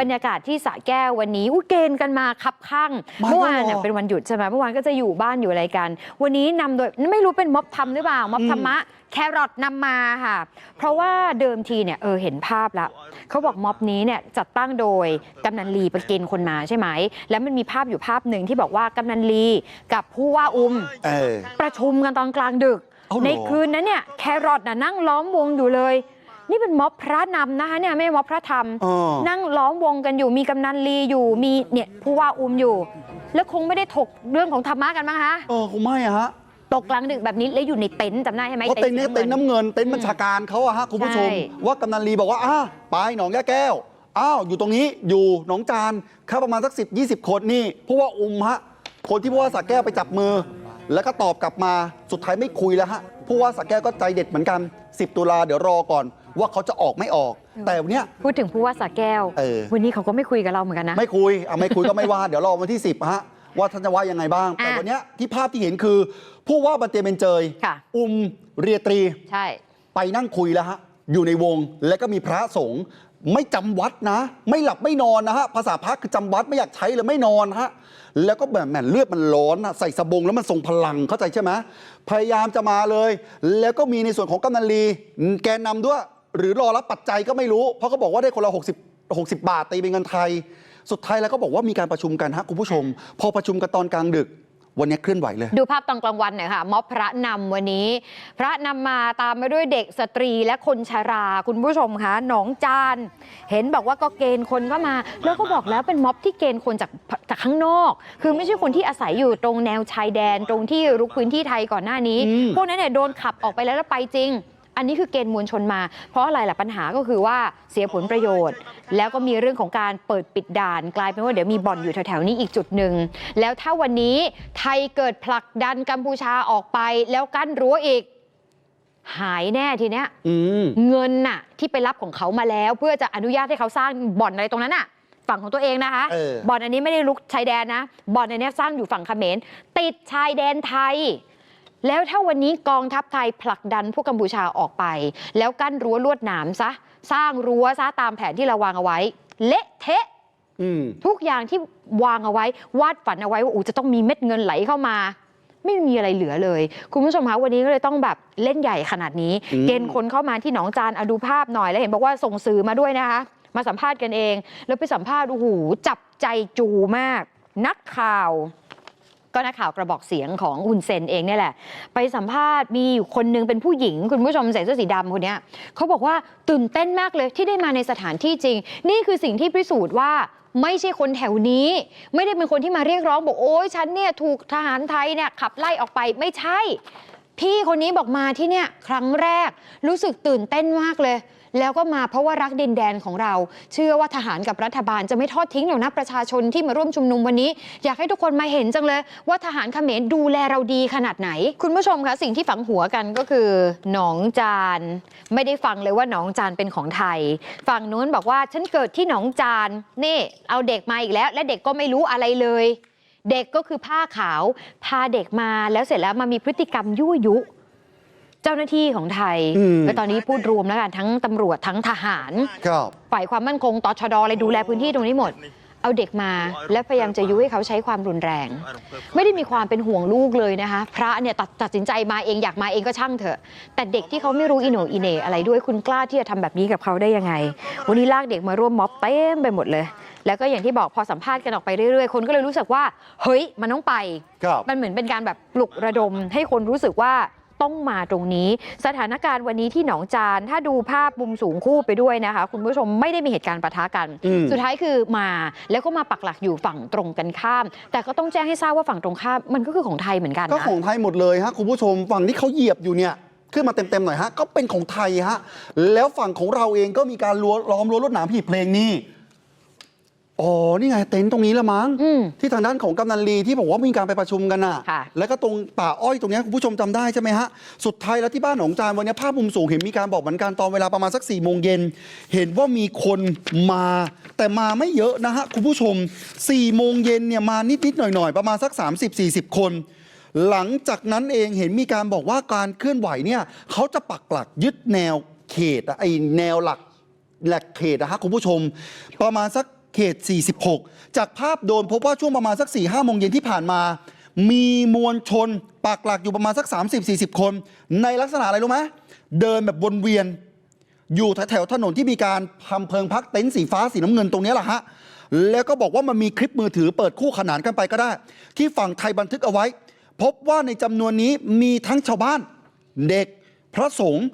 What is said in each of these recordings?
บรรยากาศที่สระแก้ววันนี้อุยเกณฑ์กันมาคับข้างมาเมื่อวานด้วยเหรอเนี่ยเป็นวันหยุดใช่ไหมเมื่อวานก็จะอยู่บ้านอยู่อะไรกัน วันนี้นำโดยไม่รู้เป็นม็อบทำหรือเปล่าม็อบอืมธรรมะแครอทนำมาค่ะ เพราะว่าเดิมทีเนี่ยเออเห็นภาพแล้วเขาบอกม็อบนี้เนี่ยจัดตั้งโดยกำนันลีไปเกณฑ์คนมาใช่ไหม แล้วมันมีภาพอยู่ภาพหนึ่งที่บอกว่ากำนันลีกับผู้ว่าอุ้มเออประชุมกันตอนกลางดึกเอาเหรอในคืนนั้นเนี่ยแครอทน่ะนั่งล้อมวงอยู่เลย นี่เป็นม็อบพระนำนะคะเนี่ยไม่ใช่ม็อบพระธรรมเออนั่งล้อมวงกันอยู่มีกำนันลีอยู่มีเนี่ยผู้ว่าอุ้มอยู่ แล้วคงไม่ได้ถกเรื่องของธรรมะกันมั้งคะเออคงไม่อะฮะตกกลางดึกแบบนี้แล้วอยู่ในเต็นท์จำได้ใช่ไหม เพราะเต็นท์เนี่ยสีเต็นท์งิน้ำเงินเต็นท์บัญชาการเขาอะฮะคุณผู้ชม ใช่ ว่ากำนันลีบอกว่าอะไปหนองยาแก้วอ้าวอยู่ตรงนี้อยู่หนองจานแค่ประมาณสักสิบยี่สิบคนนี่ผู้ว่าอุ้มฮะคนที่ผู้ว่าสักแก้วไปจับมือ แล้วก็ตอบกลับมาสุดท้ายไม่คุยแล้วฮะผู้ว่าสักแก้วก็ใจเด็ดเหมือนกัน 10 ตุลาเดี๋ยวรอก่อน ว่าเขาจะออกไม่ออก แต่วันเนี้ย พูดถึงผู้ว่าสระแก้ว เออ วันนี้เขาก็ไม่คุยกับเราเหมือนกันนะ ไม่คุยเอาไม่คุยก็ไม่ว่า เดี๋ยวรอวันที่ 10ฮะว่าท่านจะว่ายังไงบ้าง แต่อะวันเนี้ยที่ภาพที่เห็นคือ ผู้ว่าบันเตเบนเจยค่ะ อุ้มเรียตรี ใช่ ไปนั่งคุยแล้วฮะ อยู่ในวงแล้วก็มีพระสงฆ์ไม่จำวัดนะ ไม่หลับไม่นอนนะฮะ ภาษาพระคือจำวัดไม่อยากใช้เลยไม่นอนฮะ แล้วก็แบบแหมเลือดมันร้อนอะใส่สบงแล้วมันทรงพลังเข้าใจใช่ไหมพยายามจะมาเลย แล้วก็มีในส่วนของกำนันลี แกนนำด้วย หรือรอรับปัจจัยก็ไม่รู้ เพราะเขาบอกว่าได้คนละ 60 60 บาทตีเป็นเงินไทย สุดท้ายแล้วก็บอกว่ามีการประชุมกันฮะคุณผู้ชม พอประชุมกันตอนกลางดึก วันนี้เคลื่อนไหวเลย ดูภาพตอนกลางวันหน่อยค่ะม็อบพระนำวันนี้ พระนำมาตามมาด้วยเด็กสตรีและคนชราคุณผู้ชมคะหนองจาน เห็นบอกว่าก็เกณฑ์คนเข้ามา แล้วก็บอกแล้วเป็นม็อบที่เกณฑ์คนจากจากข้างนอก คือไม่ใช่คนที่อาศัยอยู่ตรงแนวชายแดน ตรงที่รุกพื้นที่ไทยก่อนหน้านี้อืมพวกนั้นเนี่ยโดนขับออกไปแล้วแล้วไปจริง อันนี้คือเกณฑ์มวลชนมา เพราะอะไรล่ะปัญหาก็คือว่าเสียผลประโยชน์ แล้วก็มีเรื่องของการเปิดปิดด่าน กลายเป็นว่าเดี๋ยวมีบ่อนอยู่แถวๆนี้อีกจุดหนึ่งแล้วถ้าวันนี้ไทยเกิดผลักดันกัมพูชาออกไป แล้วกั้นรั้วอีกหายแน่ทีเนี้ยอืมเงินน่ะ ที่ไปรับของเขามาแล้ว เพื่อจะอนุญาตให้เขาสร้างบ่อนอะไรตรงนั้นน่ะ ฝั่งของตัวเองนะคะเออบ่อนอันนี้ไม่ได้ลุกชายแดนนะบ่อนอันเนี้ยสร้างอยู่ฝั่งเขมรติดชายแดนไทย แล้วถ้าวันนี้กองทัพไทยผลักดันพวกกัมพูชาออกไป แล้วกั้นรั้วลวดหนามซะ สร้างรั้วซะตามแผนที่เราวางเอาไว้ เละเทะอืมทุกอย่างที่วางเอาไว้ วาดฝันเอาไว้ว่าอูจะต้องมีเม็ดเงินไหลเข้ามา ไม่มีอะไรเหลือเลย คุณผู้ชมคะวันนี้ก็เลยต้องแบบเล่นใหญ่ขนาดนี้อืมเกณฑ์คนเข้ามาที่หนองจานเอาดูภาพหน่อยแล้วเห็นบอกว่าส่งสื่อมาด้วยนะคะ มาสัมภาษณ์กันเอง แล้วไปสัมภาษณ์โอ้โหจับใจจูมาก นักข่าว ก็นักข่าวกระบอกเสียงของอุนเซนเองเนี่ยแหละ ไปสัมภาษณ์มีอยู่คนหนึงเป็นผู้หญิง คุณผู้ชมใส่เสื้อสีดำคนนี้เขาบอกว่าตื่นเต้นมากเลยที่ได้มาในสถานที่จริง นี่คือสิ่งที่พิสูจน์ว่าไม่ใช่คนแถวนี้ ไม่ได้เป็นคนที่มาเรียกร้องบอกโอ๊ยฉันเนี่ยถูกทหารไทยเนี่ยขับไล่ออกไปไม่ใช่ พี่คนนี้บอกมาที่เนี่ยครั้งแรกรู้สึกตื่นเต้นมากเลย แล้วก็มาเพราะว่ารักดินแดนของเรา เชื่อว่าทหารกับรัฐบาลจะไม่ทอดทิ้งหรอกนะประชาชนที่มาร่วมชุมนุมวันนี้ อยากให้ทุกคนมาเห็นจังเลยว่าทหารเขมรดูแลเราดีขนาดไหน คุณผู้ชมคะสิ่งที่ฝังหัวกันก็คือ หนองจาน ไม่ได้ฟังเลยว่าหนองจานเป็นของไทย ฝั่งนู้นบอกว่าฉันเกิดที่หนองจานนี่ เอาเด็กมาอีกแล้ว และเด็กก็ไม่รู้อะไรเลย เด็กก็คือผ้าขาว พาเด็กมาแล้วเสร็จแล้วมามีพฤติกรรมยั่วยุ เจ้าหน้าที่ของไทยอืมก็ตอนนี้พูดรวมแล้วกันทั้งตำรวจทั้งทหารครับฝ่ายความมั่นคงตชดอะไรดูแลพื้นที่ตรงนี้หมด เอาเด็กมา และพยายามจะยุให้เขาใช้ความรุนแรง ไม่ได้มีความเป็นห่วงลูกเลยนะคะ พระเนี่ยตัดตัดสินใจมาเองอยากมาเองก็ช่างเถอะ แต่เด็กที่เขาไม่รู้อิโหนอิเหนอะไรด้วยคุณกล้าที่จะทำแบบนี้กับเขาได้ยังไง วันนี้ลากเด็กมาร่วมม็อบเต็มไปหมดเลยแล้วก็อย่างที่บอกพอสัมภาษณ์กันออกไปเรื่อยๆ คนก็เลยรู้สึกว่า เฮ้ย มันต้องไปครับมันเหมือนเป็นการแบบปลุกระดมให้คนรู้สึกว่า ต้องมาตรงนี้ สถานการณ์วันนี้ที่หนองจาน ถ้าดูภาพมุมสูงคู่ไปด้วยนะคะ คุณผู้ชมไม่ได้มีเหตุการณ์ปะทะกันอืมสุดท้ายคือมาแล้วก็มาปักหลักอยู่ฝั่งตรงกันข้าม แต่ก็ต้องแจ้งให้ทราบว่าฝั่งตรงข้ามมันก็คือของไทยเหมือนกันก็นะของไทยหมดเลยฮะคุณผู้ชมฝั่งที่เขาเหยียบอยู่เนี่ยขึ้นมาเต็มๆหน่อยฮะก็เป็นของไทยฮะแล้วฝั่งของเราเองก็มีการรั้วล้อมรั้วรวดหนามหีบเพลงนี่ อ๋อ นี่ไงเต็นท์ตรงนี้ละมั้ง อืม ที่ทางด้านของกำนันลีที่บอกว่ามีการไปประชุมกันน่ะ ค่ะแล้วก็ตรงป่าอ้อยตรงเนี้ยคุณผู้ชมจำได้ใช่ไหมฮะ สุดท้ายแล้วที่บ้านหนองจานวันนี้ภาพมุมสูงเห็นมีการบอกเหมือนกันตอนเวลาประมาณสัก4ี่โมงเย็นเห็นว่ามีคนมา แต่มาไม่เยอะนะฮะคุณผู้ชม4ี่โมงเย็นเนี่ยมานิดๆหน่อยๆประมาณสัก 30-40 คน หลังจากนั้นเองเห็นมีการบอกว่าการเคลื่อนไหวเนี่ยเขาจะปักหลักยึดแนวเขตอะไอแนวหลักหลักเขตนะฮะคุณผู้ชม ประมาณสัก เขต 46 จากภาพโดนพบว่าช่วงประมาณสัก4 5โมงเย็นที่ผ่านมา มีมวลชนปักหลักอยู่ประมาณสัก 30-40 คน ในลักษณะอะไรรู้ไหมเดินแบบวนเวียน อยู่แถวๆถนนที่มีการทำเพิงพักเต็นท์สีฟ้าสีน้ำเงินตรงนี้แหละฮะแล้วก็บอกว่ามันมีคลิปมือถือเปิดคู่ขนานกันไปก็ได้ ที่ฝั่งไทยบันทึกเอาไว้ พบว่าในจำนวนนี้มีทั้งชาวบ้าน เด็กพระสงฆ์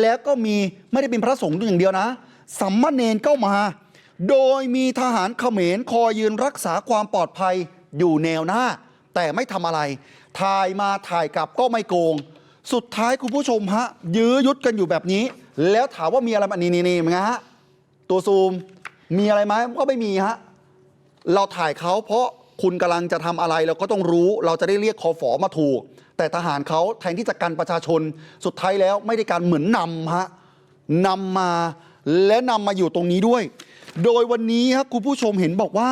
แล้วก็มีไม่ได้เป็นพระสงฆ์อย่างเดียวนะสัมมาเนนก็มา โดยมีทหารเขมรคอยยืนรักษาความปลอดภัยอยู่แนวหน้า แต่ไม่ทำอะไร ถ่ายมาถ่ายกลับก็ไม่โกง สุดท้ายคุณผู้ชมฮะ ยื้อยุดกันอยู่แบบนี้ แล้วถามว่ามีอะไรมานี่นี่นี่ไงฮะตัวซูมมีอะไรไหมก็ไม่มีฮะเราถ่ายเขาเพราะคุณกำลังจะทำอะไรเราก็ต้องรู้ เราจะได้เรียกคอฝอมาถูก แต่ทหารเขาแทนที่จะกันประชาชน สุดท้ายแล้วไม่ได้การเหมือนนำฮะนำมาและนำมาอยู่ตรงนี้ด้วย โดยวันนี้ครับคุณผู้ชมเห็นบอกว่า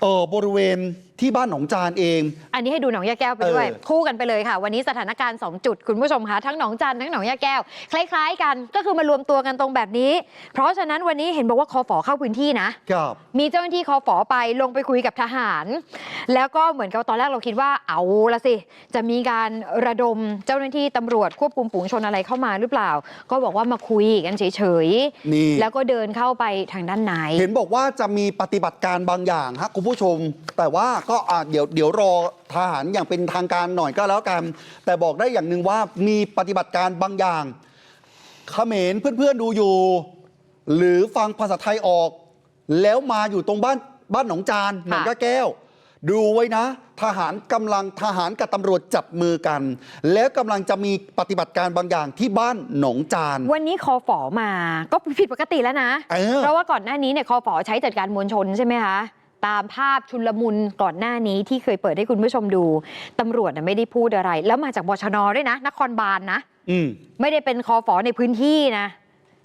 เออบริเวณ ที่บ้านหนองจานเอง อันนี้ให้ดูหนองยาแก้วไปด้วยเออคู่กันไปเลยค่ะ วันนี้สถานการณ์ 2 จุดคุณผู้ชมคะทั้งหนองจันทร์ทั้งหนองยาแก้ว คล้าย ๆ กันก็คือมารวมตัวกันตรงแบบนี้ เพราะฉะนั้นวันนี้เห็นบอกว่าคอฝอเข้าพื้นที่นะกับมีเจ้าหน้าที่คอฝอไปลงไปคุยกับทหาร แล้วก็เหมือนกับตอนแรกเราคิดว่าเอาละสิ จะมีการระดมเจ้าหน้าที่ตำรวจควบคุมฝูงชนอะไรเข้ามาหรือเปล่า ก็บอกว่ามาคุยกันเฉยนี่ๆแล้วก็เดินเข้าไปทางด้านในเห็นบอกว่าจะมีปฏิบัติการบางอย่างฮะคุณผู้ชม แต่ว่าก็อะเดี๋ยวเดี๋ยวรอทหารอย่างเป็นทางการหน่อยก็แล้วกัน แต่บอกได้อย่างหนึ่งว่ามีปฏิบัติการบางอย่างเขมรเพื่อนๆดูอยู่ หรือฟังภาษาไทยออก แล้วมาอยู่ตรงบ้านบ้านหนองจานหนองยะแก้ว ดูไว้นะ ทหารกำลังทหารกับตำรวจจับมือกัน แล้วกำลังจะมีปฏิบัติการบางอย่างที่บ้านหนองจาน วันนี้คอฝอมาก็ผิดปกติแล้วนะ เออ เพราะว่าก่อนหน้านี้เนี่ยคอฝอใช้จัดการมวลชนใช่ไหมคะ ตามภาพชุลมุนก่อนหน้านี้ที่เคยเปิดให้คุณผู้ชมดูตำรวจน่ะไม่ได้พูดอะไร แล้วมาจากบชนด้วยนะ นครบาลนะอืมไม่ได้เป็นคอฝอในพื้นที่นะ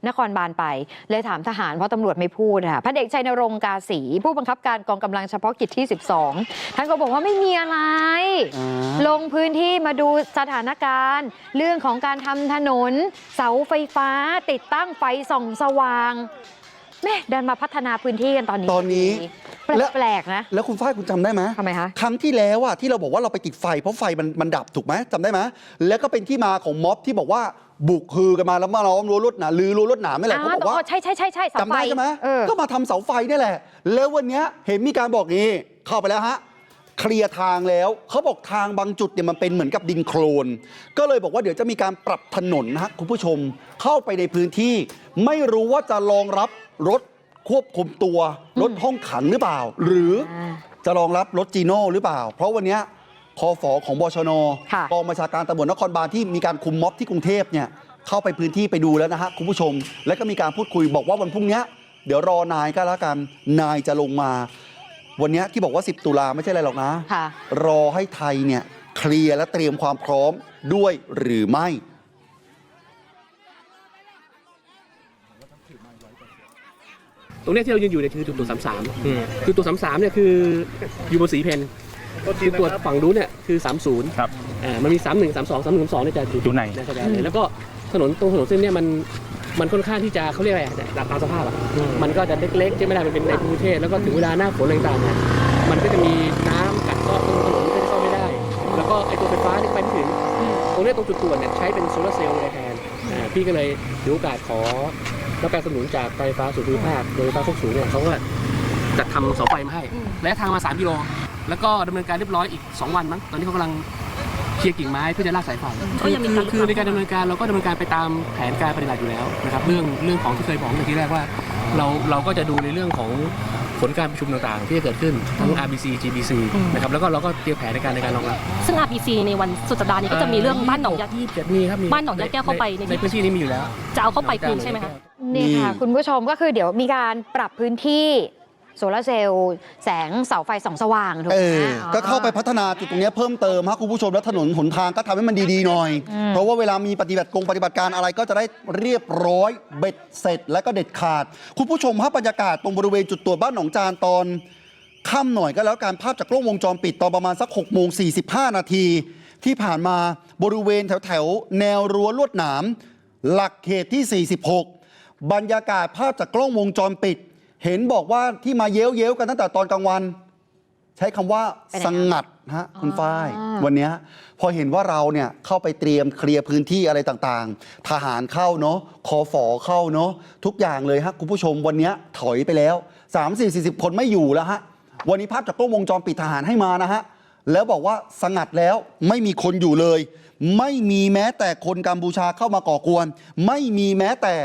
นครบาลไป เลยถามทหารเพราะตำรวจไม่พูดค่ะพันเอกชัยนรงค์กาสี ผู้บังคับการกองกำลังเฉพาะกิจที่ 12 ท่านก็บอกว่าไม่มีอะไร อ่า ลงพื้นที่มาดูสถานการณ์ เรื่องของการทำถนน เสาไฟฟ้า ติดตั้งไฟส่องสว่าง แม่เดินมาพัฒนาพื้นที่กันตอนนี้ตอนนี้ และแปลกๆนะ แล้วคุณฝ้ายคุณจำได้ไหมทำไมคะ ครั้งที่แล้วอะที่เราบอกว่าเราไปติดไฟเพราะไฟมันมันดับถูกไหมจำได้ไหมแล้วก็เป็นที่มาของม็อบที่บอกว่าบุกฮือกันมาแล้วมาล้อมรั้วรวดหนาลือรั้วรวดหนามนี่แหละเขาบอกว่า ใช่ใช่ใช่ใช่เสาจำไฟได้ใช่ไหมเออ ก็มาทำเสาไฟนี่แหละ แล้ววันเนี้ยเห็นมีการบอกงี้ เข้าไปแล้วฮะ เคลียร์ทางแล้ว เขาบอกทางบางจุดเนี่ยมันเป็นเหมือนกับดินโคลน ก็เลยบอกว่าเดี๋ยวจะมีการปรับถนนนะฮะคุณผู้ชม เข้าไปในพื้นที่ ไม่รู้ว่าจะรองรับ รถควบคุมตัว รถห้องขังหรือเปล่า หรืออ่าจะรองรับรถจีโน่หรือเปล่า เพราะวันเนี้ยคอฝอของบชนค่ะกองบัญชาการตำรวจนครบาลที่มีการคุมม็อบที่กรุงเทพเนี่ยเข้าไปพื้นที่ไปดูแล้วนะฮะคุณผู้ชม แล้วก็มีการพูดคุยบอกว่าวันพรุ่งเนี้ยเดี๋ยวรอนายก็แล้วกันนายจะลงมา วันเนี้ยที่บอกว่า 10 ตุลาไม่ใช่อะไรหรอกนะค่ะรอให้ไทยเนี่ยเคลียร์และเตรียมความพร้อมด้วยหรือไม่ ตรงเนี้ยที่เรายืนอยู่เนี่ยคือจุดตรวจสามสามคือตัวสามสามเนี่ยคืออยู่บนสีเพนคือตรวจฝั่งนู้นเนี่ยคือสามศูนย์ครับอ่ามันมีสามหนึ่งสามสองสามหนึ่งสามสองเนี่ยจะอยู่อยู่ไหนในแสดงเลยแล้วก็ถนนตรงถนนเส้นเนี่ยมันมันค่อนข้างที่จะเขาเรียกอะไรอะตามสภาพอะมันก็จะเล็กๆใช่ไหมล่ะมันเป็นในภูมิประเทศแล้วก็ถึงเวลาหน้าฝนอะไรต่างๆเนี่ยมันก็จะมีน้ำกัดเซาะตรงถนนก็จะเข้าไม่ได้ แล้วก็ไอ้ตัวไฟฟ้าที่ไปไม่ถึง ตรงเนี้ยตรงจุดตรวจเนี่ยใช้เป็นโซลาร์เซลล์เลยแทนอ่าพี่ก็เลยถือโอกาสขอ รับการสนับสนุนจากไฟฟ้าส่วนภูมิภาคโดยไฟฟ้าโคกสูงเนี่ยเขาก็จัดทำเสาไฟมาให้และทางมา 3 กิโล แล้วก็ดำเนินการเรียบร้อยอีก 2 วันมั้งตอนนี้เขากำลังเคลียร์กิ่งไม้เพื่อจะลากสายไฟก็ยังมีการคือในการดำเนินการเราก็ดำเนินการไปตามแผนการปฏิบัติอยู่แล้วนะครับเรื่องเรื่องของที่เคยบอกในที่แรกว่า เราเราก็จะดูในเรื่องของผลการประชุมต่างๆ ที่จะเกิดขึ้นทั้ง RBC GBC นะครับแล้วก็เราก็เตรียมแผนในการในการรองรับซึ่ง RPC ในวันสุดสัปดาห์นี้ก็จะมีเรื่องบ้านหนองยาที่จะมีครับมีบ้านหนองยาแก้วเข้าไปในในพื้นที่นี้มีอยู่แล้ว จะเอาเข้าไปคืนใช่ไหมคะ นี่ค่ะนี่คุณผู้ชมก็คือเดี๋ยวมีการปรับพื้นที่โซลาร์เซลล์แสงเสาไฟส่องสว่างถูกเอไหมอก็เข้าไปพัฒนาจุดตรงเนี้ยเพิ่มเติมฮะคุณผู้ชมแล้วถนนหนทางก็ทำให้มันดีๆหน่อย เพราะว่าเวลามีปฏิบัติกงปฏิบัติการอะไรก็จะได้เรียบร้อยเบ็ดเสร็จและก็เด็ดขาด คุณผู้ชมฮะบรรยากาศตรงบริเวณจุดตรวจบ้านหนองจานตอนค่ำหน่อยก็แล้วการภาพจากกล้องวงจรปิดตอนประมาณสัก6โมง45นาที ที่ผ่านมาบริเวณแถวๆแนวรั้วลวดหนาม หลักเขตที่ 46 บรรยากาศภาพจากกล้องวงจรปิด เห็นบอกว่าที่มาเย้ยวเย้ยวๆกันตั้งแต่ตอนกลางวัน ใช้คำว่าไปไหนสอะงัดฮะคุณอ๋อฝ้าย วันเนี้ยพอเห็นว่าเราเนี่ยเข้าไปเตรียมเคลียร์พื้นที่อะไรต่างๆ ทหารเข้าเนาะคอฝอเข้าเนาะทุกอย่างเลยฮะคุณผู้ชมวันเนี้ยถอยไปแล้ว 3 4 40 คนไม่อยู่แล้วฮะวันนี้ภาพจากกล้องวงจรปิดทหารให้มานะฮะแล้วบอกว่าสงัดแล้วไม่มีคนอยู่เลย ไม่มีแม้แต่คนกัมพูชาเข้ามาก่อกวน ไม่มีแม้แต่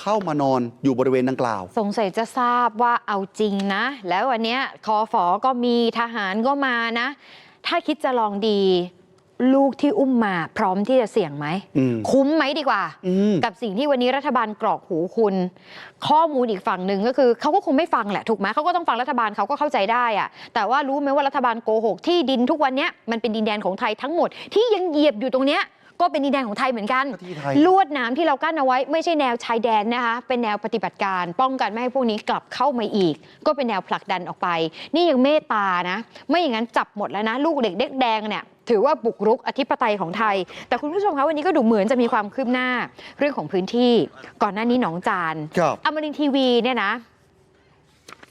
เข้ามานอนอยู่บริเวณดังกล่าว สงสัยจะทราบว่าเอาจริงนะ แล้ววันเนี้ยคอฝอก็มีทหารก็มานะ ถ้าคิดจะลองดี ลูกที่อุ้มมาพร้อมที่จะเสี่ยงไหม อืม คุ้มไหมดีกว่า อืม กับสิ่งที่วันนี้รัฐบาลกรอกหูคุณ ข้อมูลอีกฝั่งหนึ่งก็คือเขาก็คงไม่ฟังแหละถูกไหมเขาก็ต้องฟังรัฐบาลเขาก็เข้าใจได้อะแต่ว่ารู้ไหมว่ารัฐบาลโกหกที่ดินทุกวันเนี้ยมันเป็นดินแดนของไทยทั้งหมดที่ยังเหยียบอยู่ตรงเนี้ย ก็เป็นดินแดนของไทยเหมือนกันก็ที่ไทยลวดหน้ำที่เรากั้นเอาไว้ไม่ใช่แนวชายแดนนะคะ เป็นแนวปฏิบัติการ ป้องกันไม่ให้พวกนี้กลับเข้ามาอีก ก็เป็นแนวผลักดันออกไป นี่ยังเมตตานะ ไม่อย่างนั้นจับหมดแล้วนะ ลูกเด็กเด็กแดงเนี่ยถือว่าบุกรุกอธิปไตยของไทย แต่คุณผู้ชมคะวันนี้ก็ดูเหมือนจะมีความคืบหน้าเรื่องของพื้นที่ ก่อนหน้านี้หนองจานครับอมรินทร์ทีวีเนี่ยนะ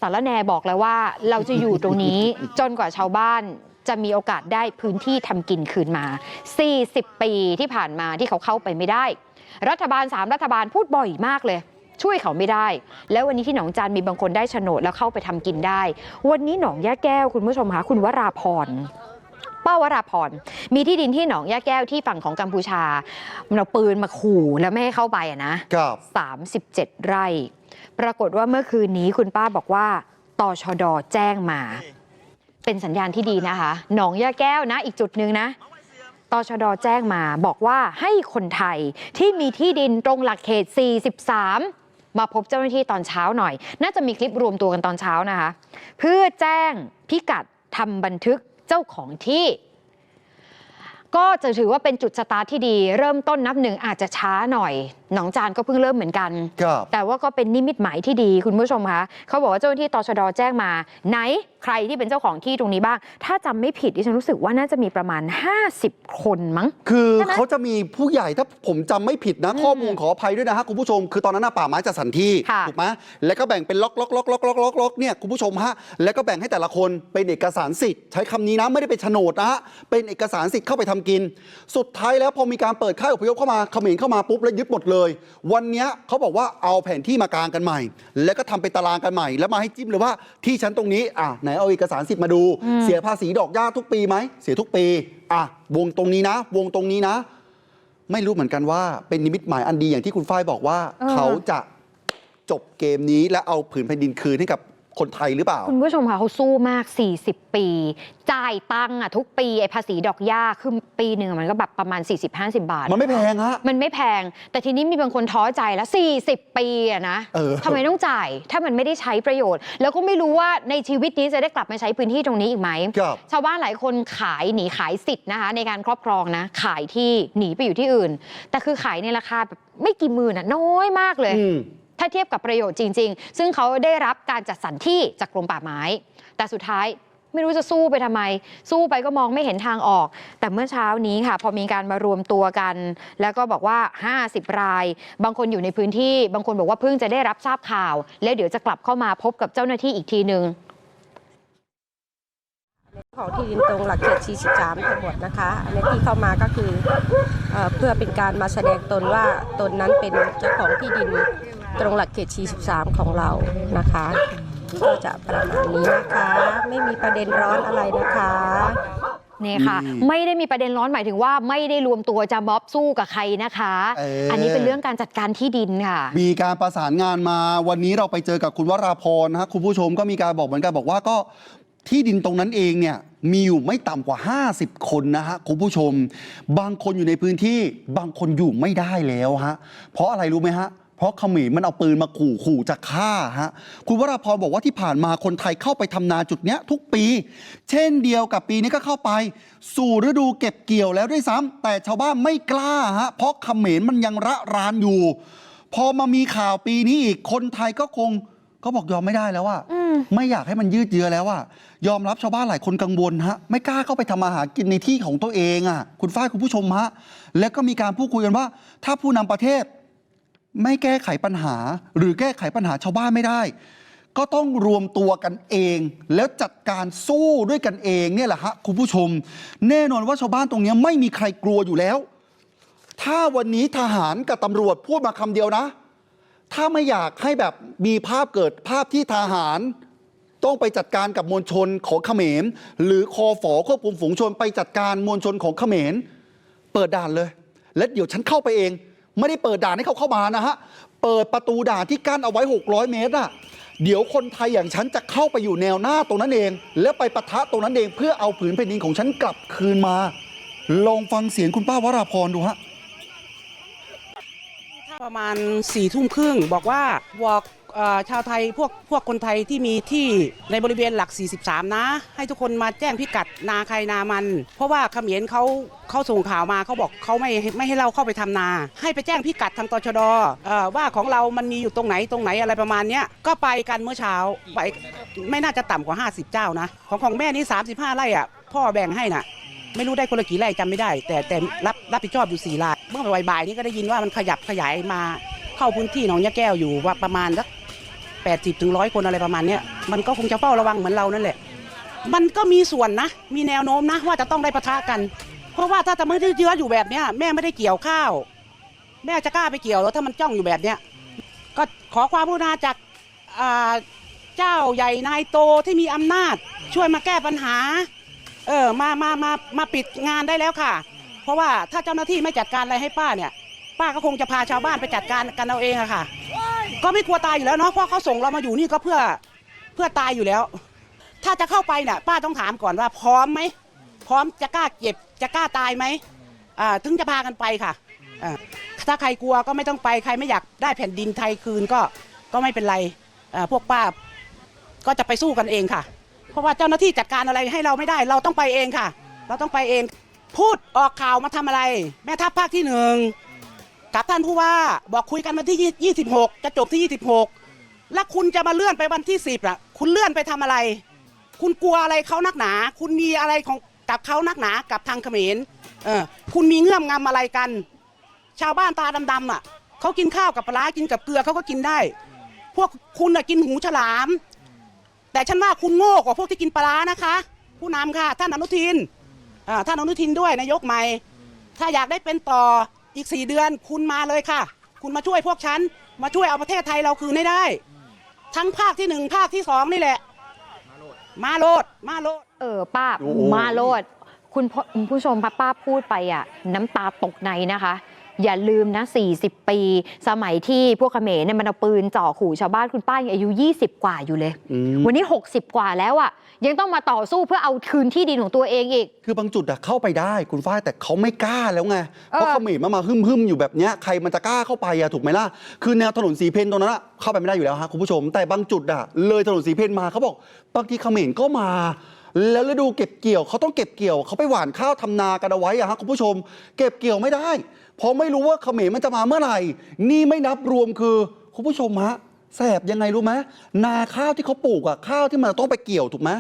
สารแหนบอกแล้วว่าเราจะอยู่ตรงนี้จนกว่าชาวบ้าน จะมีโอกาสได้พื้นที่ทำกินคืนมา 40 ปีที่ผ่านมาที่เขาเข้าไปไม่ได้ รัฐบาล 3 รัฐบาลพูดบ่อยมากเลยช่วยเขาไม่ได้ แล้ววันนี้ที่หนองจานมีบางคนได้โฉนดแล้วเข้าไปทำกินได้ วันนี้หนองย่าแก้วคุณผู้ชมคะคุณวราพรป้าวราพรมีที่ดินที่หนองย่าแก้วที่ฝั่งของกัมพูชามันเอาปืนมาขู่แล้วไม่ให้เข้าไปอะนะครับ37ไร่ ปรากฏว่าเมื่อคืนนี้คุณป้าบอกว่าตชดแจ้งมา เป็นสัญญาณที่ดีนะคะ หนองยาแก้วนะอีกจุดหนึ่งนะตชดแจ้งมาบอกว่าให้คนไทยที่มีที่ดินตรงหลักเขต 43 มาพบเจ้าหน้าที่ตอนเช้าหน่อย น่าจะมีคลิปรวมตัวกันตอนเช้านะคะ เพื่อแจ้งพิกัดทำบันทึกเจ้าของที่ ก็จะถือว่าเป็นจุดสตาร์ทที่ดี เริ่มต้นนับหนึ่งอาจจะช้าหน่อย หนองจานก็เพิ่งเริ่มเหมือนกัน ครับแต่ว่าก็เป็นนิมิตหมายที่ดีคุณผู้ชมคะเขาบอกว่าเจ้าหน้าที่ตชดแจ้งมา ไหนใครที่เป็นเจ้าของที่ตรงนี้บ้าง ถ้าจำไม่ผิดดิฉันรู้สึกว่าน่าจะมีประมาณ 50 คนมั้ง คือใช่ไหมเขาจะมีผู้ใหญ่ถ้าผมจำไม่ผิดนะ ข้อมูลขออภัยด้วยนะฮะคุณผู้ชม คือตอนนั้นนะป่าไม้จัดสรรที่ค่ะ ถูกไหมแล้วก็แบ่งเป็นล็อกล็อกล็อกล็อกล็อกล็อกล็อกเนี่ยคุณผู้ชมฮะแล้วก็แบ่งให้แต่ละคนเป็นเอกสารสิทธิ์ใช้คำนี้นะไม่ได้เป็นโฉนดนะฮะเป็นเอกสารสิทธิ์เข้าไปทำกิน สุดท้ายแล้วพอมีการเปิดค่ายอพยพเข้ามาเขมรเข้ามาปุ๊บแล้วยึดหมดเลยวันเนี้ยเขาบอกว่าเอาแผนที่มากางกันใหม่ แล้วก็ทำเป็นตารางกันใหม่ แล้วมาให้จิ้มเลยว่าที่ฉันตรงนี้อะไหนเอาเอกสารสิทธิ์มาดู เสียภาษีดอกหญ้าทุกปีไหมเสียทุกปีอะวงตรงนี้นะ วงตรงนี้นะ ไม่รู้เหมือนกันว่าเป็นนิมิตหมายอันดีอย่างที่คุณฝ้ายบอกว่าเออเขาจะจบเกมนี้และเอาผืนแผ่นดินคืนให้กับ คนไทยหรือเปล่า คุณผู้ชมคะเขาสู้มาก 40 ปี จ่ายตังค์อะทุกปีไอ้ภาษีดอกหญ้าคือปีหนึ่งอะมันก็แบบประมาณ 40-50 บาท มันไม่แพงฮะ มันไม่แพง แต่ทีนี้มีบางคนท้อใจแล้ว 40 ปีอะนะเออ ทำไมต้องจ่าย ถ้ามันไม่ได้ใช้ประโยชน์ แล้วก็ไม่รู้ว่าในชีวิตนี้จะได้กลับมาใช้พื้นที่ตรงนี้อีกไหม ครับ ชาวบ้านหลายคนขายหนีขายสิทธิ์นะคะ ในการครอบครองนะ ขายที่หนีไปอยู่ที่อื่น แต่คือขายในราคาแบบไม่กี่หมื่นอะน้อยมากเลย อืม ถ้าเทียบกับประโยชน์จริง ๆ ซึ่งเขาได้รับการจัดสรรที่จากกรมป่าไม้ แต่สุดท้ายไม่รู้จะสู้ไปทำไม สู้ไปก็มองไม่เห็นทางออก แต่เมื่อเช้านี้ค่ะ พอมีการมารวมตัวกัน แล้วก็บอกว่า 50 ราย บางคนอยู่ในพื้นที่ บางคนบอกว่าเพิ่งจะได้รับทราบข่าว และเดี๋ยวจะกลับเข้ามาพบกับเจ้าหน้าที่อีกทีหนึ่งของที่ดินตรงหลักเขต 43 ทั้งหมดนะคะอันนี้ที่เข้ามาก็คือเอเพื่อเป็นการมาแสดงตนว่าตนนั้นเป็นเจ้าของที่ดิน ตรงหลักเขต 43 ของเรานะคะ ก็จะประมาณนี้นะคะ ไม่มีประเด็นร้อนอะไรนะคะนี่ค่ะอืมไม่ได้มีประเด็นร้อนหมายถึงว่าไม่ได้รวมตัวจะม็อบสู้กับใครนะคะเอออัอันนี้เป็นเรื่องการจัดการที่ดินค่ะ มีการประสานงานมาวันนี้เราไปเจอกับคุณวราพรนะฮะคุณผู้ชมก็มีการบอกเหมือนกันบอกว่าก็ที่ดินตรงนั้นเองเนี่ยมีอยู่ไม่ต่ำกว่า 50 คนนะฮะคุณผู้ชม บางคนอยู่ในพื้นที่บางคนอยู่ไม่ได้แล้วฮะเพราะอะไรรู้ไหมฮะ เพราะเขมรมันเอาปืนมาขู่ขู่จะฆ่าฮะคุณวราพรบอกว่าที่ผ่านมาคนไทยเข้าไปทำนาจุดเนี้ยทุกปี เช่นเดียวกับปีนี้ก็เข้าไป สู่ฤดูเก็บเกี่ยวแล้วด้วยซ้ำแต่ชาวบ้านไม่กล้าฮะเพราะเขมรมันยังระรานอยู่ พอมามีข่าวปีนี้อีกคนไทยก็คงก็บอกยอมไม่ได้แล้วว่าอืมไม่อยากให้มันยืดเยื้อแล้วว่ายอมรับชาวบ้านหลายคนกังวลฮะ ไม่กล้าเข้าไปทำมาหากินในที่ของตัวเองอะ คุณฝ้ายคุณผู้ชมฮะ แล้วก็มีการพูดคุยกันว่า ถ้าผู้นำประเทศ ไม่แก้ไขปัญหา หรือแก้ไขปัญหาชาวบ้านไม่ได้ ก็ต้องรวมตัวกันเอง แล้วจัดการสู้ด้วยกันเองเนี่ยแหละฮะคุณผู้ชม แน่นอนว่าชาวบ้านตรงนี้ไม่มีใครกลัวอยู่แล้ว ถ้าวันนี้ทหารกับตำรวจพูดมาคำเดียวนะ ถ้าไม่อยากให้แบบมีภาพเกิดภาพที่ทหารต้องไปจัดการกับมวลชนของเขมร หรือคอฝอควบคุมฝูงชนไปจัดการมวลชนของเขมร เปิดด่านเลย และเดี๋ยวฉันเข้าไปเอง ไม่ได้เปิดด่านให้เขาเข้ามานะฮะ เปิดประตูด่านที่กั้นเอาไว้ 600 เมตรอะเดี๋ยวคนไทยอย่างฉันจะเข้าไปอยู่แนวหน้าตรงนั้นเอง แล้วไปปะทะตรงนั้นเองเพื่อเอาผืนแผ่นดินของฉันกลับคืนมา ลองฟังเสียงคุณป้าวราพรดูฮะ ประมาณสี่ทุ่มครึ่งบอกว่า walk ชาวไทยพวกพวกคนไทยที่มีที่ในบริเวณหลัก 43 นะ ให้ทุกคนมาแจ้งพิกัดนาใครนามัน เพราะว่าเขมรเขาเขาส่งข่าวมาเขาบอกเขาไม่ไม่ให้เราเข้าไปทำนา ให้ไปแจ้งพิกัดทางตชดว่าของเรามันมีอยู่ตรงไหนตรงไหนอะไรประมาณเนี้ยก็ไปกันเมื่อเช้าไปไม่น่าจะต่ำกว่า 50 เจ้านะ ของของแม่นี่ 35 ไร่อะพ่อแบ่งให้น่ะไม่รู้ได้คนละกี่ไร่จำไม่ได้ แต่แต่รับรับผิดชอบอยู่สี่ไร่เมื่อบ่ายๆนี้ก็ได้ยินว่ามันขยับขยายมาเข้าพื้นที่หนองยะแก้วอยู่ว่าประมาณสัก แปดสิบถึงร้อยคนอะไรประมาณเนี้ยมันก็คงจะเฝ้าระวังเหมือนเรานั่นแหละ มันก็มีส่วนนะ มีแนวโน้มนะว่าจะต้องได้ปะทะกัน เพราะว่าถ้าจะไม่ได้เยื้ออยู่แบบเนี้ยแม่ไม่ได้เกี่ยวข้าว แม่จะกล้าไปเกี่ยวแล้วถ้ามันจ้องอยู่แบบเนี้ยก็ขอความกรุณาจากอ่าเจ้าใหญ่นายโตที่มีอำนาจ ช่วยมาแก้ปัญหา เออมามามามาปิดงานได้แล้วค่ะ เพราะว่าถ้าเจ้าหน้าที่ไม่จัดการอะไรให้ป้าเนี่ย ป้าก็คงจะพาชาวบ้านไปจัดการกันเอาเองอะค่ะ ก็ไม่กลัวตายอยู่แล้วเนาะเพราะเขาส่งเรามาอยู่นี่ก็เพื่อเพื่อตายอยู่แล้ว ถ้าจะเข้าไปเนี่ยป้าต้องถามก่อนว่า พร้อมไหมพร้อมจะกล้าเก็บจะกล้าตายไหมอ่าถึงจะพากันไปค่ะอ่าถ้าใครกลัวก็ไม่ต้องไปใครไม่อยากได้แผ่นดินไทยคืนก็ก็ไม่เป็นไรอ่าพวกป้าก็จะไปสู้กันเองค่ะ เพราะว่าเจ้าหน้าที่จัดการอะไรให้เราไม่ได้ เราต้องไปเองค่ะ เราต้องไปเอง พูดออกข่าวมาทำอะไร แม่ทัพภาคที่หนึ่ง กับท่านผู้ว่าบอกคุยกันวันที่ 26 จะจบที่ 26 แล้วคุณจะมาเลื่อนไปวันที่ 10ล่ะ คุณเลื่อนไปทำอะไร คุณกลัวอะไรเขานักหนา คุณมีอะไรของกับเขานักหนากับทางเขมรเออคุณมีเงื่อมงำอะไรกัน ชาวบ้านตาดำๆอะเขากินข้าวกับปลากินกับเกลือเขาก็กินได้ พวกคุณอะกินหูฉลาม แต่ฉันว่าคุณโง่กว่าพวกที่กินปลาร้านะคะ ผู้นำค่ะ ท่านอนุทินอ่าท่านอนุทินด้วยนายกใหม่ ถ้าอยากได้เป็นต่อ อีกสี่เดือนคุณมาเลยค่ะ คุณมาช่วยพวกฉัน มาช่วยเอาประเทศไทยเราคืนให้ได้ ทั้งภาคที่หนึ่งภาคที่สองนี่แหละ มาโลด มาโลด เออป้าโอ้โหมาโลด คุณพ่อคุณผู้ชมป้าป้าพูดไปอะ น้ำตาตกในนะคะ อย่าลืมนะ 40 ปี สมัยที่พวกเขมรเนี่ยมันเอาปืนจ่อขู่ชาวบ้านคุณป้ายังอายุ 20 กว่าอยู่เลยอืมวันนี้ 60 กว่าแล้วอะยังต้องมาต่อสู้เพื่อเอาคืนที่ดินของตัวเองอีก คือบางจุดอะเข้าไปได้คุณฝ้ายแต่เขาไม่กล้าแล้วไงเออเพราะเขมรมันมาหึมหึมๆอยู่แบบเนี้ยใครมันจะกล้าเข้าไปอะถูกไหมล่ะ คือแนวถนนสีเพนตรงนั้นอะเข้าไปไม่ได้อยู่แล้วฮะคุณผู้ชม แต่บางจุดอะเลยถนนสีเพนมาเขาบอกบางทีเขมรก็มา แล้วฤดูเก็บเกี่ยวเขาต้องเก็บเกี่ยวเขาไปหว่านข้าวทำนากันเอาไว้อะฮะคุณผู้ชม เก็บเกี่ยวไม่ได้ เพราะไม่รู้ว่าเขมรมันจะมาเมื่อไหร่ นี่ไม่นับรวมคือคุณผู้ชมฮะแสบยังไงรู้ไหมนาข้าวที่เขาปลูกอะข้าวที่มันต้องไปเกี่ยวถูกไหม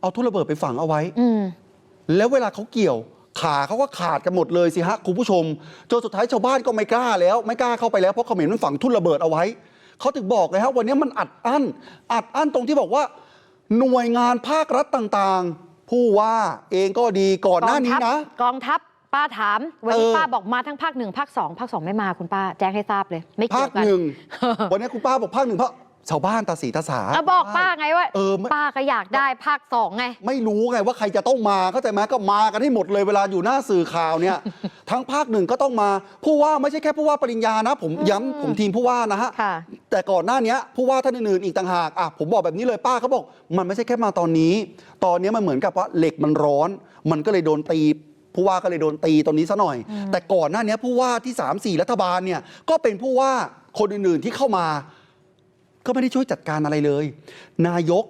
เอาทุ่นระเบิดไปฝังเอาไว้ อืม แล้วเวลาเขาเกี่ยวขาเขาก็ขาดกันหมดเลยสิฮะคุณผู้ชมจนสุดท้ายชาวบ้านก็ไม่กล้าแล้ว ไม่กล้าเข้าไปแล้วเพราะเขมรมันฝังทุ่นระเบิดเอาไว้เขาถึงบอกเลยฮะวันนี้มันอัดอั้น อัดอั้นตรงที่บอกว่า หน่วยงานภาครัฐต่างๆ ผู้ว่าเองก็ดีก่อนหน้านี้นะ กองทัพ ป้าถาม วันนี้เออ ป้าบอกมาทั้งภาคหนึ่งภาคสองภาคสองไม่มาคุณป้า แจ้งให้ทราบเลย ไม่ภาเกี่ยควกัน หนึ่ง วันนี้คุณป้าบอกภาคหนึ่งเพราะชาวบ้านตาสีตาสาเอาบอกป้าไงว่าเออไม่ ป้าก็อยากได้ภาคสองไง ไม่รู้ไงว่าใครจะต้องมาเข้าใจไหมก็มากันให้หมดเลยเวลาอยู่หน้าสื่อข่าวเนี่ย ทั้งภาคหนึ่งก็ต้องมาผู้ว่าไม่ใช่แค่ผู้ว่าปริญญานะ ผมย้ำผมทีมผู้ว่านะฮะ ค่ะ แต่ก่อนหน้านี้ผู้ว่าท่านอื่นๆอีกต่างหากอะผมบอกแบบนี้เลยป้าเขาบอก มันไม่ใช่แค่มาตอนนี้ ตอนนี้มันเหมือนกับว่าเหล็กมันร้อน มันก็เลยโดนตี ผู้ว่าก็เลยโดนตีตอนนี้ซะหน่อย แต่ก่อนหน้านี้ผู้ว่าที่ 3 4 รัฐบาลเนี่ยก็เป็นผู้ว่าคนอื่นๆที่เข้ามา ก็ไม่ได้ช่วยจัดการอะไรเลย นายก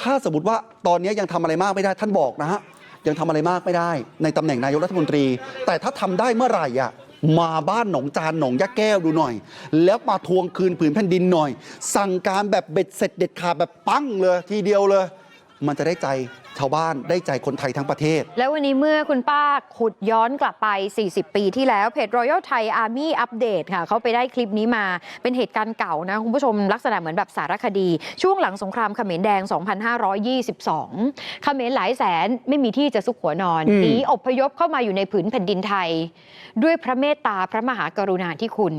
ถ้าสมมติว่าตอนนี้ยังทำอะไรมากไม่ได้ท่านบอกนะฮะยังทำอะไรมากไม่ได้ ในตำแหน่งนายกรัฐมนตรี แต่ถ้าทำได้เมื่อไหร่อะมาบ้านหนองจานหนองยะแก้วดูหน่อย แล้วมาทวงคืนผืนแผ่นดินหน่อย สั่งการแบบเบ็ดเสร็จเด็ดขาดแบบปั้งเลยทีเดียวเลย มันจะได้ใจ ชาวบ้านได้ใจคนไทยทั้งประเทศ แล้ววันนี้เมื่อคุณป้าขุดย้อนกลับไป 40 ปีที่แล้วเพจ Royal Thai Army Update ค่ะเขาไปได้คลิปนี้มาเป็นเหตุการณ์เก่านะ คุณผู้ชมลักษณะเหมือนแบบสารคดี ช่วงหลังสงครามเขมรแดง 2522 เขมรหลายแสนไม่มีที่จะซุกหัวนอนอืมหนีอพยพเข้ามาอยู่ในผืนแผ่นดินไทย ด้วยพระเมตตาพระมหากรุณาธิคุณ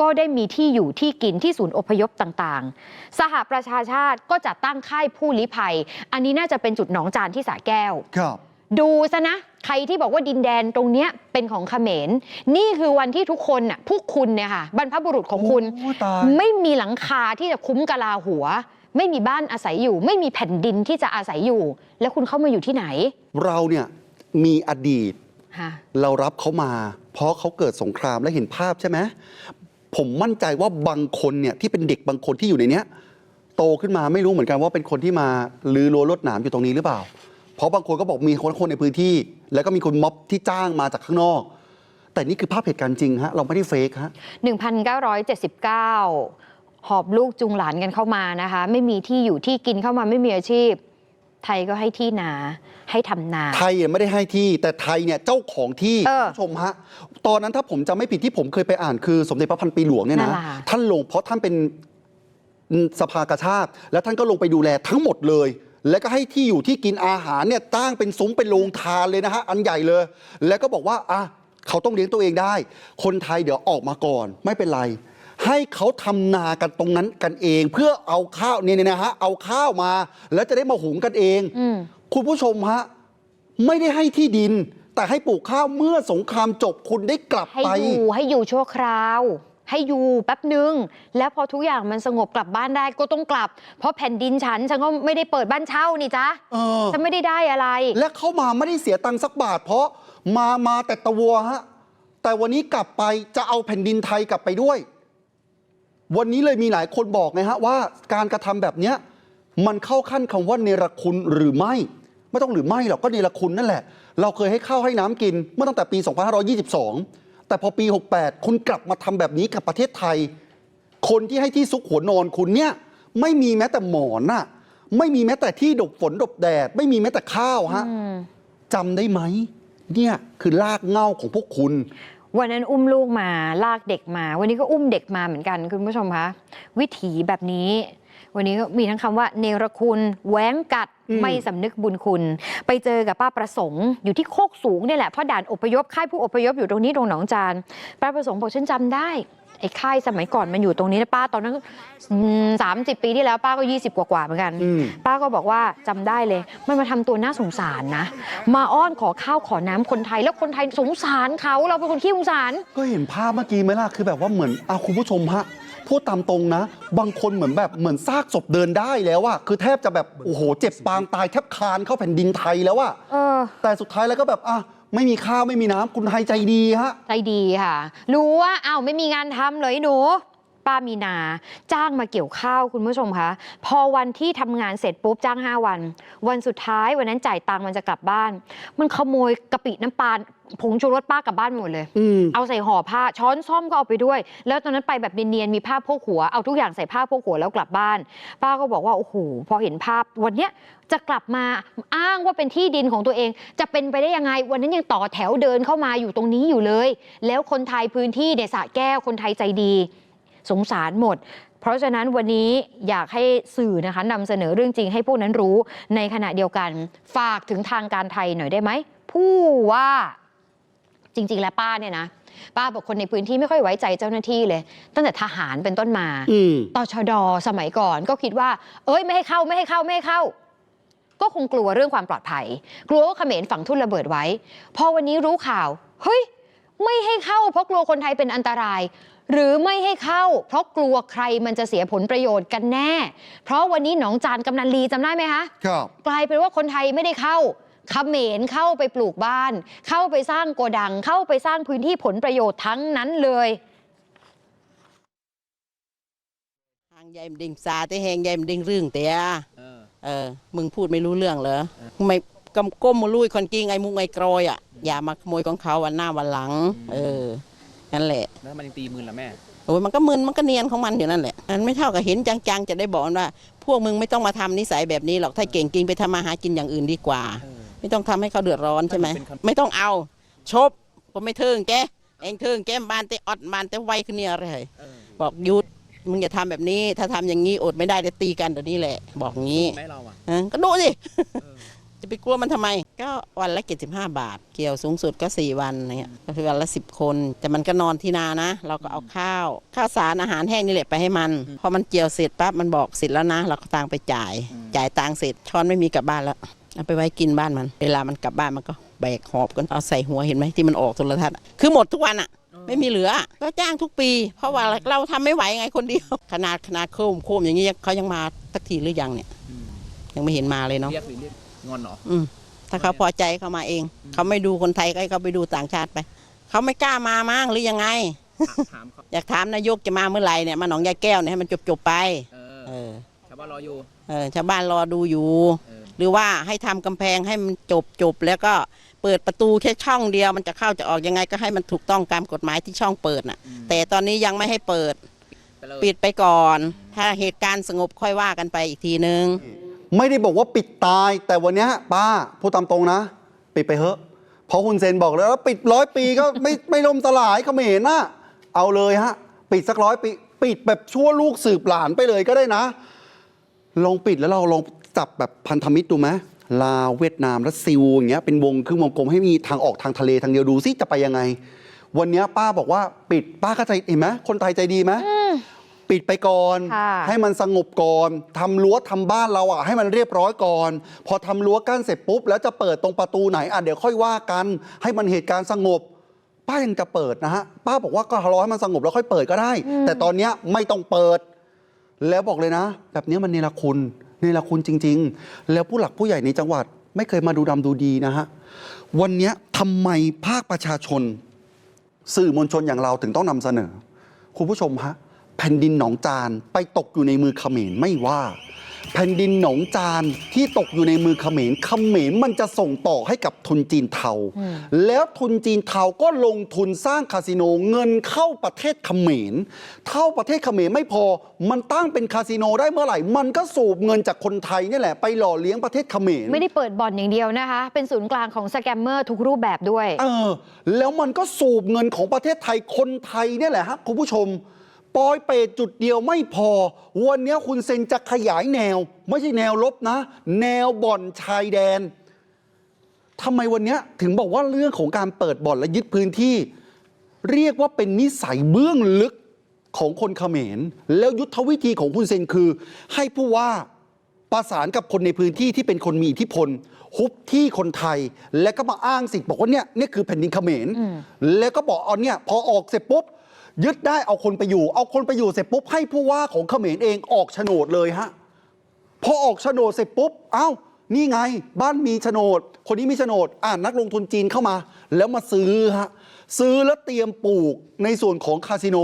ก็ได้มีที่อยู่ที่กินที่ศูนย์อพยพต่างๆ สหประชาชาติก็จัดตั้งค่ายผู้ลี้ภัย อันนี้น่าจะเป็นจุดหนองจานที่สระแก้วครับดูซะนะ ใครที่บอกว่าดินแดนตรงเนี้ยเป็นของเขมร นี่คือวันที่ทุกคนน่ะพวกคุณเนี่ยค่ะบรรพบุรุษของคุณ โอ้ตาย ไม่มีหลังคาที่จะคุ้มกะลาหัว ไม่มีบ้านอาศัยอยู่ ไม่มีแผ่นดินที่จะอาศัยอยู่ แล้วคุณเข้ามาอยู่ที่ไหนเราเนี่ยมีอดีตค่ะเรารับเขามา เพราะเขาเกิดสงครามและเห็นภาพใช่ไหมผมมั่นใจว่าบางคนเนี่ยที่เป็นเด็กบางคนที่อยู่ในเนี้ย โตขึ้นมาไม่รู้เหมือนกันว่าเป็นคนที่มาลือรั้วรวดหนามอยู่ตรงนี้หรือเปล่า เพราะบางคนก็บอกมีคนคนในพื้นที่ แล้วก็มีคนม็อบที่จ้างมาจากข้างนอก แต่นี่คือภาพเหตุการณ์จริงฮะเราไม่ได้เฟกฮะ1979 หอบลูกจุงหลานกันเข้ามานะคะ ไม่มีที่อยู่ที่กินเข้ามาไม่มีอาชีพ ไทยก็ให้ที่นาให้ทำนา ไทยเนี่ยไม่ได้ให้ที่ แต่ไทยเนี่ยเจ้าของที่เออคุณผู้ชมฮะ ตอนนั้นถ้าผมจำไม่ผิดที่ผมเคยไปอ่านคือสมเด็จพระพันปีหลวงเนี่ยนั่นะนแหละท่านลงเพราะท่านเป็น สภากาชาติ แล้วท่านก็ลงไปดูแลทั้งหมดเลย แล้วก็ให้ที่อยู่ที่กินอาหารเนี่ยตั้งเป็นซุ้มเป็นโรงทานเลยนะฮะอันใหญ่เลย แล้วก็บอกว่าอะเขาต้องเลี้ยงตัวเองได้ คนไทยเดี๋ยวออกมาก่อน ไม่เป็นไร ให้เขาทำนากันตรงนั้นกันเอง เพื่อเอาข้าวเนี่ยนะฮะเอาข้าวมา แล้วจะได้มาหุงกันเองอืมคุณผู้ชมฮะไม่ได้ให้ที่ดิน แต่ให้ปลูกข้าวเมื่อสงครามจบคุณได้กลับให้ไปอยู่ให้อยู่ชั่วคราว ให้อยู่แป๊บหนึ่งแล้วพอทุกอย่างมันสงบกลับบ้านได้ก็ต้องกลับ เพราะแผ่นดินฉัน ฉันก็ไม่ได้เปิดบ้านเช่านี่จ๊ะเออ ฉันไม่ได้ได้อะไร และเข้ามาไม่ได้เสียตังค์สักบาท เพราะมามาแต่ตะวัวฮะ แต่วันนี้กลับไปจะเอาแผ่นดินไทยกลับไปด้วย วันนี้เลยมีหลายคนบอกไงฮะว่าการกระทำแบบเนี้ยมันเข้าขั้นคำว่าเนรคุณหรือไม่ ไม่ต้องหรือไม่หรอกก็เนรคุณนั่นแหละ เราเคยให้ข้าวให้น้ำกินเมื่อตั้งแต่ปี 2522 แต่พอปี 68 คุณกลับมาทำแบบนี้กับประเทศไทย คนที่ให้ที่ซุกหัวนอนคุณเนี่ยไม่มีแม้แต่หมอนน่ะ ไม่มีแม้แต่ที่ดบฝนดบแดด ไม่มีแม้แต่ข้าวฮะอืมจำได้ไหม เนี่ยคือลากเหง้าของพวกคุณ วันนั้นอุ้มลูกมาลากเด็กมา วันนี้ก็อุ้มเด็กมาเหมือนกันคุณผู้ชมคะวิถีแบบนี้ วันนี้ก็มีทั้งคำว่าเนรคุณแหวงกัดอืมไม่สำนึกบุญคุณ ไปเจอกับป้าประสงค์อยู่ที่โคกสูงเนี่ยแหละเพราะด่านอพยพค่ายผู้อพยพอยู่ตรงนี้ตรงหนองจานป้าประสงค์บอกฉันจำได้ไอ้ค่ายสมัยก่อนมันอยู่ตรงนี้นะป้าตอนนั้นสามสิบปีที่แล้วป้าก็20กว่าๆเหมือนกันอืมป้าก็บอกว่าจำได้เลย มันมาทำตัวน่าสงสารนะ มาอ้อนขอข้าวขอน้ำคนไทย แล้วคนไทยสงสารเขาเราเป็นคนขี้สงสาร ก็เห็นภาพเมื่อกี้ไหมล่ะคือแบบว่าเหมือนอาคุณผู้ชมฮะ พูดตามตรงนะ บางคนเหมือนแบบเหมือนซากศพเดินได้แล้วอะคือแทบจะแบบโอ้โหเจ็บปางตายแทบคลานเข้าแผ่นดินไทยแล้วอะเออ แต่สุดท้ายแล้วก็แบบอะไม่มีข้าวไม่มีน้ำคุณไทยใจดีฮะ ใจดีค่ะ รู้ว่าอ้าวไม่มีงานทำเลยหนู ป้ามีนา จ้างมาเกี่ยวข้าวคุณผู้ชมคะพอวันที่ทำงานเสร็จปุ๊บจ้าง 5 วัน วันสุดท้ายวันนั้นจ่ายตังค์มันจะกลับบ้าน มันขโมยกะปิน้ำปลา ผงชูรสป้ากลับบ้านหมดเลย อืม เอาใส่ห่อผ้าช้อนซ่อมก็เอาไปด้วย แล้วตอนนั้นไปแบบเนียนๆมีผ้าโพกหัวเอาทุกอย่างใส่ผ้าโพกหัวแล้วกลับบ้าน ป้าก็บอกว่าโอ้โหพอเห็นภาพวันเนี้ยจะกลับมาอ้างว่าเป็นที่ดินของตัวเอง จะเป็นไปได้ยังไง วันนั้นยังต่อแถวเดินเข้ามาอยู่ตรงนี้อยู่เลย แล้วคนไทยพื้นที่เนี่ยสระแก้วคนไทยใจดี สงสารหมด เพราะฉะนั้นวันนี้อยากให้สื่อนะคะนำเสนอเรื่องจริงให้พวกนั้นรู้ ในขณะเดียวกันฝากถึงทางการไทยหน่อยได้ไหมผู้ว่า จริง ๆ แล้วป้าเนี่ยนะป้าบอกคนในพื้นที่ไม่ค่อยไว้ใจเจ้าหน้าที่เลย ตั้งแต่ทหารเป็นต้นมาอืม ตชดสมัยก่อนก็คิดว่า เอ้ยไม่ให้เข้าไม่ให้เข้าไม่ให้เข้า ก็คงกลัวเรื่องความปลอดภัย กลัวว่าเขมรฝังทุ่นระเบิดไว้ พอวันนี้รู้ข่าวเฮ้ยไม่ให้เข้าเพราะกลัวคนไทยเป็นอันตราย หรือไม่ให้เข้า เพราะกลัวใครมันจะเสียผลประโยชน์กันแน่ เพราะวันนี้หนองจานกำนันลีจำได้ไหมคะ ครับ กลายเป็นว่าคนไทยไม่ได้เข้า เขมรเข้าไปปลูกบ้าน เข้าไปสร้างโกดัง เข้าไปสร้างพื้นที่ผลประโยชน์ทั้งนั้นเลยหางใหญ่มนดิ่งซาแต่แหงใหญ่มนดิ่งเรื่องเตียเออ มึงพูดไม่รู้เรื่องเหรอไม่กำก้มมาลุยคนกิ้งไอ้มุงไอ้กรอยอะอย่ามาขโมยของเขาวันหน้าวันหลัง เออนั่นแหละแล้วมันยังตีมือละแม่โอ้ยมันก็มึนมันก็เนียนของมันอยู่นั่นแหละมันไม่เท่ากับเห็นจังๆ จะได้บอกมันว่า พวกมึงไม่ต้องมาทำนิสัยแบบนี้หรอกถ้าเก่งจริงไปทำมาหากินอย่างอื่นดีกว่า ไม่ต้องทำให้เขาเดือดร้อนใช่ไหมไม่ต้องเอาชบผมไม่เทิงแกเองเทิงแกมบานแต่อดบานแต่ไวขึ้นเนี่ยอะไรบอกหยุดมึงอย่าทำแบบนี้ ถ้าทำอย่างนี้อดไม่ได้เดี๋ยวตีกันเดี๋ยวนี้แหละ บอกงี้แม่เราอะเออก็ดูสิจะไปกลัวมันทำไม ก็วันละเจ็ดสิบห้าบาท เกี่ยวสูงสุดก็สี่วันเนี่ยก็คือวันละสิบคน แต่มันก็นอนที่นานะ เราก็เอาข้าว ข้าวสารอาหารแห้งนี่แหละไปให้มัน พอมันเกี่ยวเสร็จปั๊บมันบอกเสร็จแล้วนะ เราก็ตังไปจ่าย จ่ายตังเสร็จช้อนไม่มีกลับบ้านแล้ว เอาไปไว้กินบ้านมัน เวลามันกลับบ้านมันก็แบกหอบกันเอาใส่หัวเห็นไหมที่มันออกโทรทัศน์อะคือหมดทุกวันอะไม่มีเหลือ ก็จ้างทุกปี เพราะว่าเราทำไม่ไหวไงคนเดียว ขนาดขนาดโค้มโค้มอย่างนี้เขายังมาสักทีหรือยังเนี่ย ยังไม่เห็นมาเลยเนาะเรียกหรือเรียกงอนเหรอ อืมถ้าเขาพอใจเขามาเอง เขาไม่ดูคนไทยก็ให้เขาไปดูต่างชาติไป เขาไม่กล้ามามั้งหรือยังไง ถามเขาอยากถามนายกจะมาเมื่อไหร่เนี่ยมาหนองยายแก้วเนี่ยให้มันจบจบๆไป เอเอออชาวบ้านรออยู่ เออชาวบ้านรอดูอยู่ เออ หรือว่าให้ทำกำแพงให้มันจบจบๆแล้วก็เปิดประตูแค่ช่องเดียวมันจะเข้าจะออกยังไงก็ให้มันถูกต้องตามกฎหมายที่ช่องเปิดน่ะ แต่ตอนนี้ยังไม่ให้เปิดไปเลยปิดไปก่อน ถ้าเหตุการณ์สงบค่อยว่ากันไปอีกทีนึง ไม่ได้บอกว่าปิดตาย แต่วันเนี้ยป้าพูดตามตรงนะ ปิดไปเถอะเพราะคุณเซนบอกแล้วว่าปิดร้อยปีก็ไม่ไม่ล่มสลายเขมรนะเอาเลยฮะ ปิดสักร้อยปี ปิดแบบชั่วลูกสืบหลานไปเลยก็ได้นะ ลองปิดแล้วเราลอง จับแบบพันธมิตรดูไหมลาวเวียดนามและซิลอย่างเงี้ยเป็นวงครึ่งวงกลมให้มีทางออกทางทะเลทางเดียวดูซิจะไปยังไง วันเนี้ยป้าบอกว่าปิดป้าก็ใจเห็นไหมคนไทยใจดีไหมปิดไปก่อน ค่ะให้มันสงบก่อนทำรั้วทำบ้านเราอะให้มันเรียบร้อยก่อน พอทำรั้วกั้นเสร็จปุ๊บ แล้วจะเปิดตรงประตูไหนอะเดี๋ยวค่อยว่ากัน ให้มันเหตุการณ์สงบ ป้ายังจะเปิดนะฮะ ป้าบอกว่าก็รอให้มันสงบแล้วค่อยเปิดก็ได้ แต่ตอนเนี้ยไม่ต้องเปิด แล้วบอกเลยนะ แบบนี้มันเนรคุณ ในรคุณจริง ๆ แล้วผู้หลักผู้ใหญ่ในจังหวัดไม่เคยมาดูดำดูดีนะฮะ วันนี้ทำไมภาคประชาชน สื่อมวลชนอย่างเราถึงต้องนำเสนอ คุณผู้ชมฮะ แผ่นดินหนองจานไปตกอยู่ในมือเขมรไม่ว่า แผ่นดินหนองจานที่ตกอยู่ในมือเขมรเขมรมันจะส่งต่อให้กับทุนจีนเทา แล้วทุนจีนเทาก็ลงทุนสร้างคาสิโนเงินเข้าประเทศเขมรเข้าประเทศเขมรไม่พอ มันตั้งเป็นคาสิโนได้เมื่อไหร่ มันก็สูบเงินจากคนไทยนี่แหละไปหล่อเลี้ยงประเทศเขมรไม่ได้เปิดบ่อนอย่างเดียวนะคะ เป็นศูนย์กลางของสแกมเมอร์ทุกรูปแบบด้วย เออ แล้วมันก็สูบเงินของประเทศไทยคนไทยเนี่ยแหละฮะคุณผู้ชม ปอยเปรตจุดเดียวไม่พอ วันนี้คุณเซนจะขยายแนว ไม่ใช่แนวลบนะ แนวบ่อนชายแดนทำไมวันนี้ถึงบอกว่าเรื่องของการเปิดบ่อนและยึดพื้นที่ เรียกว่าเป็นนิสัยเบื้องลึกของคนเขมร แล้วยุทธวิธีของคุณเซนคือ ให้ผู้ว่าประสานกับคนในพื้นที่ที่เป็นคนมีอิทธิพลฮุบที่คนไทย แล้วก็มาอ้างสิทธิ์บอกว่าเนี่ยเนี่ยคือแผ่นดินเขมร แล้วก็บอกเอาเนี่ยพอออกเสร็จปุ๊บ ยึดได้เอาคนไปอยู่ เอาคนไปอยู่เสร็จปุ๊บให้ผู้ว่าของเขมรเองออกโฉนดเลยฮะพอออกโฉนดเสร็จปุ๊บเอ้านี่ไง บ้านมีโฉนด คนนี้มีโฉนด อ่านักลงทุนจีนเข้ามา แล้วมาซื้อฮะซื้อแล้วเตรียมปลูกในส่วนของคาสิโน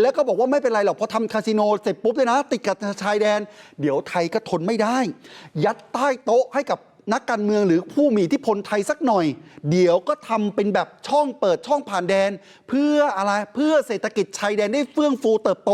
แล้วก็บอกว่าไม่เป็นไรหรอกพอทำคาสิโนเสร็จปุ๊บเลยนะ ติดกับชายแดน เดี๋ยวไทยก็ทนไม่ได้ ยัดใต้โต๊ะให้กับ นักการเมืองหรือผู้มีอิทธิพลไทยสักหน่อย เดี๋ยวก็ทำเป็นแบบช่องเปิดช่องผ่านแดน เพื่ออะไรเพื่อเศรษฐกิจชายแดนได้เฟื่องฟูเติบโต